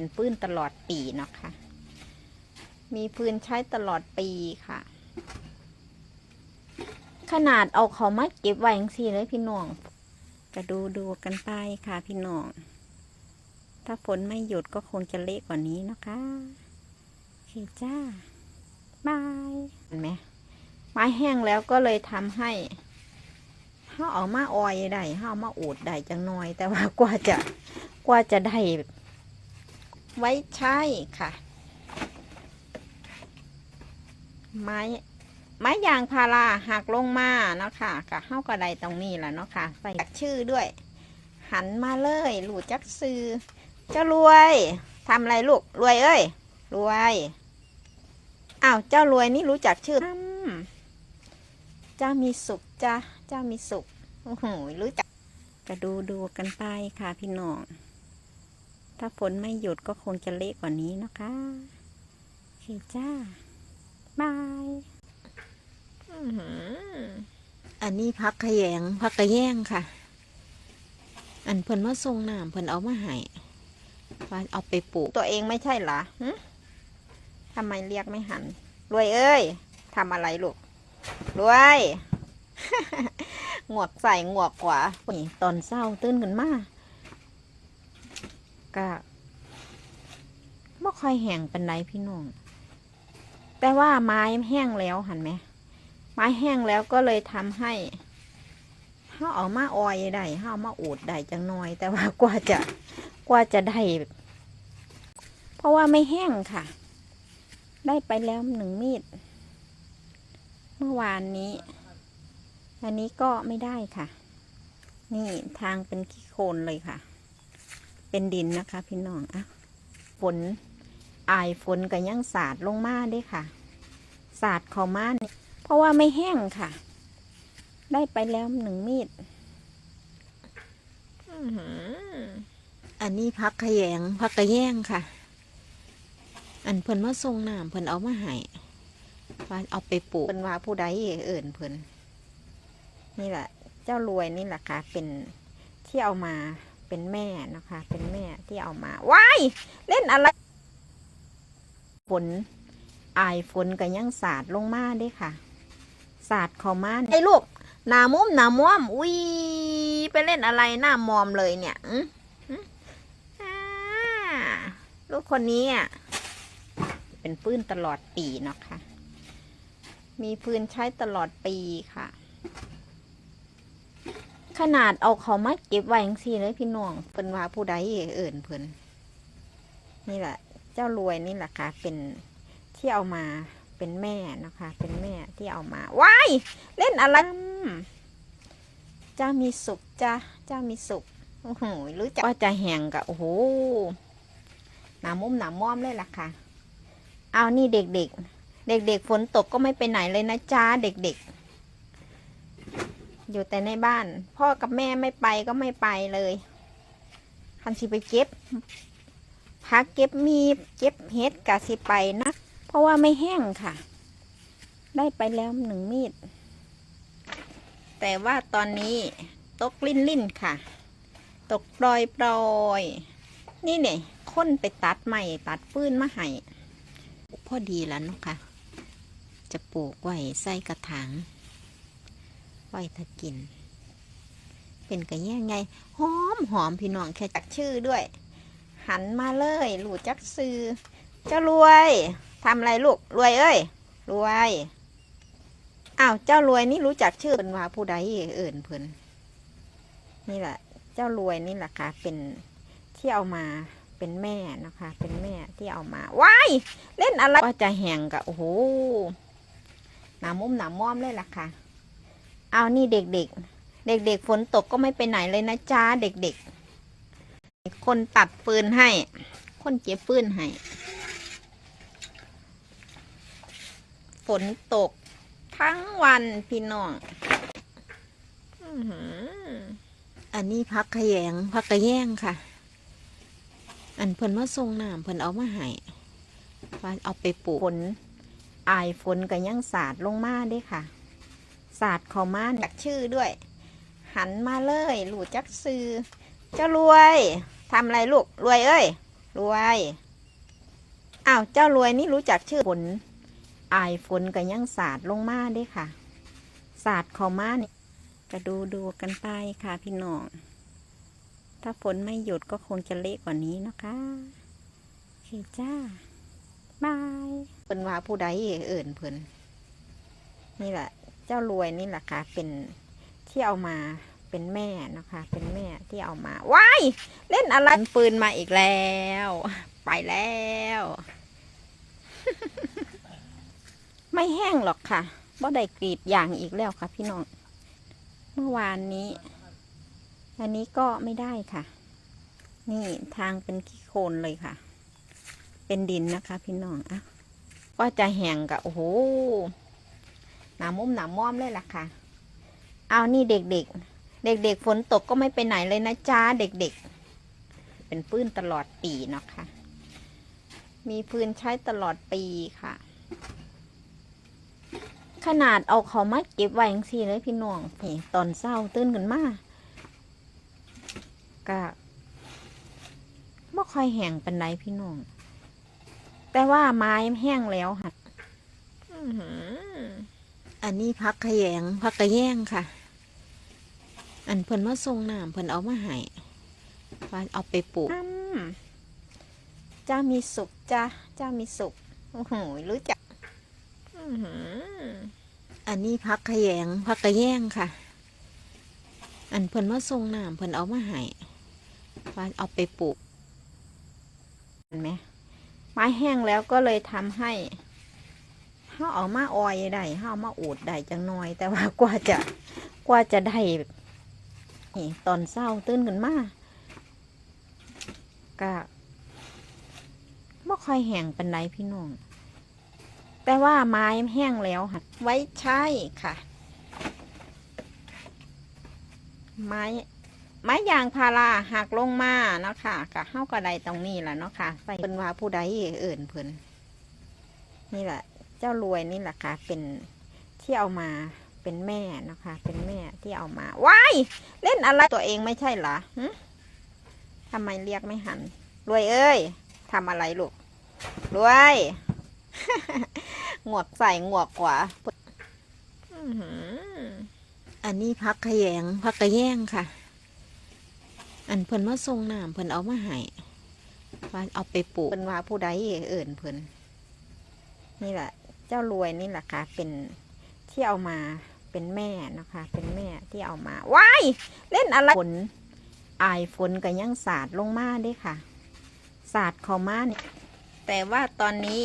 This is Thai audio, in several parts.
เป็นปืนตลอดปีเนาะค่ะ มีปืนใช้ตลอดปีค่ะ ขนาดเอาเขามาเก็บไว้ยังสี่เลยพี่น้องก็ดูดูกันไปค่ะพี่น้อง ถ้าฝนไม่หยุดก็คงจะเละกว่านี้นะคะโอเคจ้าบายเห็นไหมไม้แห้งแล้วก็เลยทำให้เขาเอามาออยได้เขาเอามาอูดได้จังน้อย แต่ว่ากว่าจะกว่าจะได้ ไว้ใช้ค่ะ ไม้ไม้ยางพาราหักลงมาเนาะค่ะกับเฮ้ากระไดตรงนี้แหละเนาะค่ะ ใส่ชื่อด้วย หันมาเลยหลูจักซื้อเจ้ารวยทำอะไรลูก รวยเอ้ย รวยอ้าวเจ้ารวยนี่รู้จักชื่อเจ้ามีสุขจ้าเจ้ามีสุขโอ้โหรู้จักก็ดูดูกันไปค่ะพี่น้อง ถ้าฝนไม่หยุดก็คงจะเละกว่านี้นะคะโอเคจ้าบายอื้อหืออันนี้พักขยงพักกระแยงค่ะ อันเพิ่นมาส่งน้ำเพิ่นเอามาให้ว่าเอาไปปลูก ตัวเองไม่ใช่เหรอหึทำไมเรียกไม่หัน รวยเอ้ยทำอะไรลูก รวยงวกใส่งวกขวานี่ตอนเศร้าตื่นขึ้นมา ก็ไม่ค่อยแห้งเป็นไรพี่น้อง แต่ว่าไม้แห้งแล้วหันไหม ไม้แห้งแล้วก็เลยทำให้เขาเอามาออยได้เขาเอามาอูดได้จังน้อย แต่ว่ากว่าจะกว่าจะได้ เพราะว่าไม่แห้งค่ะ ได้ไปแล้วหนึ่งมีด เมื่อวานนี้ อันนี้ก็ไม่ได้ค่ะ นี่ทางเป็นขี้โคลนเลยค่ะ เป็นดินนะคะ พี่น้องอะฝนอายฝนก็ยังสาดลงมาเด้ค่ะ สาดเขามาเนี่ยเพราะว่าไม่แห้งค่ะ ได้ไปแล้วหนึ่งมีดอื้อหืออันนี้พักขยงพักกระแยงค่ะ อันเพิ่นมาส่งน้ำเพิ่นเอามาให้ว่าเอาไปปลูกเป็นว่าผู้ใดเอิ่นเพิ่นนี่แหละ เจ้ารวยนี่แหละค่ะ เป็นที่เอามา เป็นแม่นะคะ เป็นแม่ที่เอามาว้ายเล่นอะไรฝนอายฝนก็ยังสาดลงมาด้ค่ะสาดเขามาไอ้ลูกหนามุมหนาม่วมอุ้ยไปเล่นอะไรหน้ามอมเลยเนี่ยลูกคนนี้อะเป็นปืนตลอดปีเนาะค่ะมีปืนใช้ตลอดปีค่ะ ขนาดเอาเขามาเก็บไว้ยังสี่เลยพี่น้องเป็นว่าผู้ใดเอิ่นเพิ่นนี่แหละ เจ้ารวยนี่แหละค่ะ เป็นที่เอามาเป็นแม่นะคะ เป็นแม่ที่เอามาว้ายเล่นอะไรเจ้ามีสุขจ้าเจ้ามีสุขโอ้โหรู้จักว่าจะแหงกับโอ้โหหนามุมหนาม่อมเลยล่ะค่ะ เอานี่เด็กๆ เด็กๆฝนตกก็ไม่ไปไหนเลยนะจ้าเด็กๆ อยู่แต่ในบ้าน พ่อกับแม่ไม่ไปก็ไม่ไปเลยคันสิไปเก็บพักเก็บมีเก็บเห็ดกะสิไปนะเพราะว่าไม่แห้งค่ะ ได้ไปแล้วหนึ่งมีด แต่ว่าตอนนี้ตกลิ่นลิ่นค่ะ ตกปลอยปลอยนี่เนี่ยค้นไปตัดใหม่ตัดปื้นมาให้พอดีแล้วเนาะค่ะ จะปลูกไว้ใส่กระถาง ไว้ถ้ากิน เป็นกระแย่ไงหอมหอมพี่น้องแค่จักชื่อด้วย หันมาเลยหลูจักซื้อเจ้ารวยทำอะไรลูกรวยเอ้ยรวยอ้าวเจ้ารวยนี่รู้จักชื่อเป็นว่าผู้ใดเอิ่นเพิ่นนี่แหละ เจ้ารวยนี่แหละค่ะเป็นที่เอามาเป็นแม่นะคะ เป็นแม่ที่เอามาว้ายเล่นอะไรว่าจะแหงกับโอ้โหหนามุมหนาม่อมเลยล่ะค่ะ เอานี่เด็กๆ เด็กๆ ฝนตกก็ไม่ไปไหนเลยนะจ้าเด็กๆ คนตัดฟืนให้ คนเก็บฟืนให้ ฝนตกทั้งวันพี่น้องอื้อหืออันนี้พักขยงพักกระแยงค่ะ อันเพิ่นมาส่งน้ำเพิ่นเอามาให้ว่าเอาไปปลูกฝนอายฝนก็ยังสาดลงมาเด้ค่ะ ศาสาดเขามาจากชื่อด้วย หันมาเลยหลูจักซื้อเจ้ารวยทำอะไรลูกรวยเอ้ยรวยอ้าวเจ้ารวยนี่รู้จักชื่อฝนอายฝนกับยังศาสาดลงมาด้ค่ะศาสาดเขามานี่ก็ดูดูกันไปค่ะพี่น้องถ้าฝนไม่หยุดก็คงจะเละกว่านี้นะคะโอเคจ้าบายเพิ่นว่าผู้ใดเอิ่นเพิ่นนี่แหละ เจ้ารวยนี่แหละค่ะเป็นที่เอามาเป็นแม่นะคะ เป็นแม่ที่เอามาว้ายเล่นอะไรปืนมาอีกแล้ว ไปแล้ว ไม่แห้งหรอกค่ะบ่ได้กรีดยางอีกแล้วค่ะ พี่น้องเมื่อวานนี้ อันนี้ก็ไม่ได้ค่ะ นี่ทางเป็นขี้โคลนเลยค่ะ เป็นดินนะคะ พี่น้องอะก็จะแห้งกะโอ้โห หนามุมหนาม่อมเลยล่ะค่ะ เอานี่เด็กๆ เด็กๆฝนตกก็ไม่ไปไหนเลยนะจ้าเด็กๆ เป็นปื้นตลอดปีเนาะค่ะ มีพื้นใช้ตลอดปีค่ะ ขนาดเอาเขามาเก็บไว้ยังสี่เลยพี่น้องนี่ตอนเศร้าตื่นกันมากก็ไม่ค่อยแห้งเป็นไรพี่น้อง แต่ว่าไม้แห้งแล้วค่ะ อือหือ อันนี้พักขยงพักกระแยงค่ะ อันเพิ่นมาส่งน้ำเพิ่นเอามาให้ว่าเอาไปปลูกอืมเจ้ามีสุขจ้าเจ้ามีสุขโอ้โหรู้จักอื้อหืออันนี้พักขยงพักกระแยงค่ะ อันเพิ่นมาส่งน้ำเพิ่นเอามาให้ว่าเอาไปปลูกเห็นไหมไม้แห้งแล้วก็เลยทำให้ เขาเอามาออยได้เขาเอามาอูดได้จังน้อย แต่ว่ากว่าจะกว่าจะได้นี่ตอนเศร้าตื่นกันมาก็ไม่ค่อยแห้งเป็นไรพี่น้อง แต่ว่าไม้แห้งแล้วค่ะไว้ใช้ค่ะ ไม้ไม้ยางพาราหักลงมาเนาะค่ะกะเข้ากระไดตรงนี้แหละเนาะค่ะใส่เพิ่นว่าผู้ใดเอิ่นเพิ่นนี่แหละ เจ้ารวยนี่แหละค่ะ เป็นที่เอามาเป็นแม่นะคะ เป็นแม่ที่เอามาว้ายเล่นอะไรตัวเองไม่ใช่เหรอทำไมเรียกไม่หัน รวยเอ้ยทำอะไรลูก รวยงวกใส่งวกกว่าอันนี้พักขยงพักกระแยงค่ะ อันเพิ่นมาส่งน้ำเพิ่นเอามาให้ว่าเอาไปปลูกเพิ่นว่าผู้ใดเอิ่นเพิ่นนี่แหละ เจ้ารวยนี่แหละค่ะเป็นที่เอามาเป็นแม่นะคะ เป็นแม่ที่เอามาว้ายเล่นอะไรฝนอายฝนกับยังสาดลงมาด้ค่ะ สาดเขามาเนี่ยแต่ว่าตอนนี้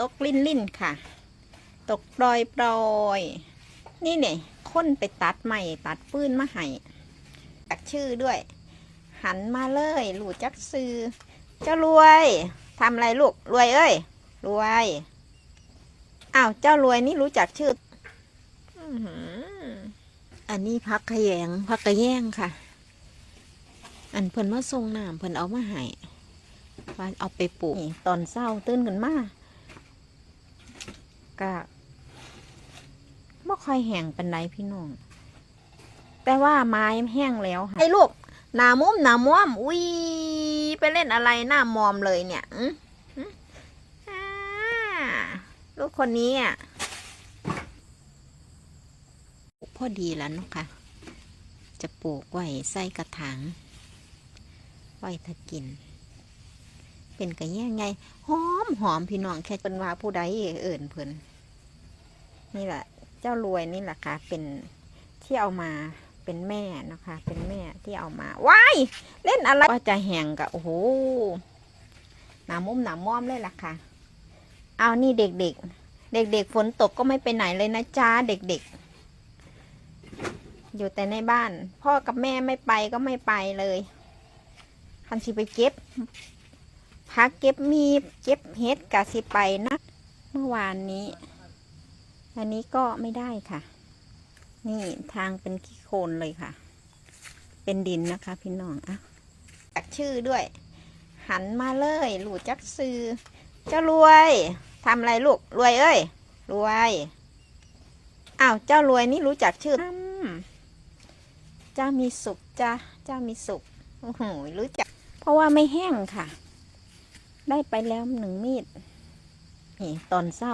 ตกลิ่นลิ่นค่ะ ตกปลอยปลอยนี่เนี่ยค้นไปตัดใหม่ตัดปื้นมาให้ตักชื่อด้วย หันมาเลยหลูจักซื้อเจ้ารวยทำอะไรลูกรวยเอ้ยรวย อ้าวเจ้ารวยนี่รู้จักชื่ออื้อหืออันนี้พักขยงพักกระแยงค่ะ อันเพิ่นมาส่งน้ำเพิ่นเอามาให้ว่าเอาไปปลูกนี่ตอนเศร้าตื่นกันมาก็ไม่ค่อยแห้งเป็นไรพี่น้อง แต่ว่าไม้แห้งแล้วค่ะไอ้ลูกหนามุมหนาม่วมอุ้ยไปเล่นอะไรหน้ามอมเลยเนี่ยอื้ออื้ออ่าลู กคนนี้อะพอดีแล้วนะคะจะปลูกไว้ใส่กระถางไว้ถ้ากิน เป็นกระแยงไงหอมหอมพี่น้องแค่เป็นว่าผู้ใดเอิ่นเพิ่นนี่แหละ เจ้ารวยนี่แหละค่ะ เป็นที่เอามาเป็นแม่นะคะ เป็นแม่ที่เอามาว้ายเล่นอะไรก็จะแหงกะโอ้โหหนามุมหนาม่อมเลยล่ะค่ะ เอานี่เด็กๆ เด็กๆ ฝนตกก็ไม่ไปไหนเลยนะจ้าเด็กๆ อยู่แต่ในบ้าน พ่อกับแม่ไม่ไปก็ไม่ไปเลยคันสิไปเก็บพักเก็บมีเก็บเห็ดกะสิไปนะ เมื่อวานนี้ อันนี้ก็ไม่ได้ค่ะ นี่ทางเป็นขี้โคลนเลยค่ะ เป็นดินนะคะพี่น้องอะตักชื่อด้วย หันมาเลยหลูกจักซื้อ เจ้ารวยทำอะไรลูก รวยเอ้ย รวย อ้าว เจ้ารวยนี่รู้จักชื่ออืมเจ้ามีสุขจ้าเจ้ามีสุข โอ้โห รู้จัก เพราะว่าไม่แห้งค่ะ ได้ไปแล้วหนึ่งมีด นี่ตอนเศร้า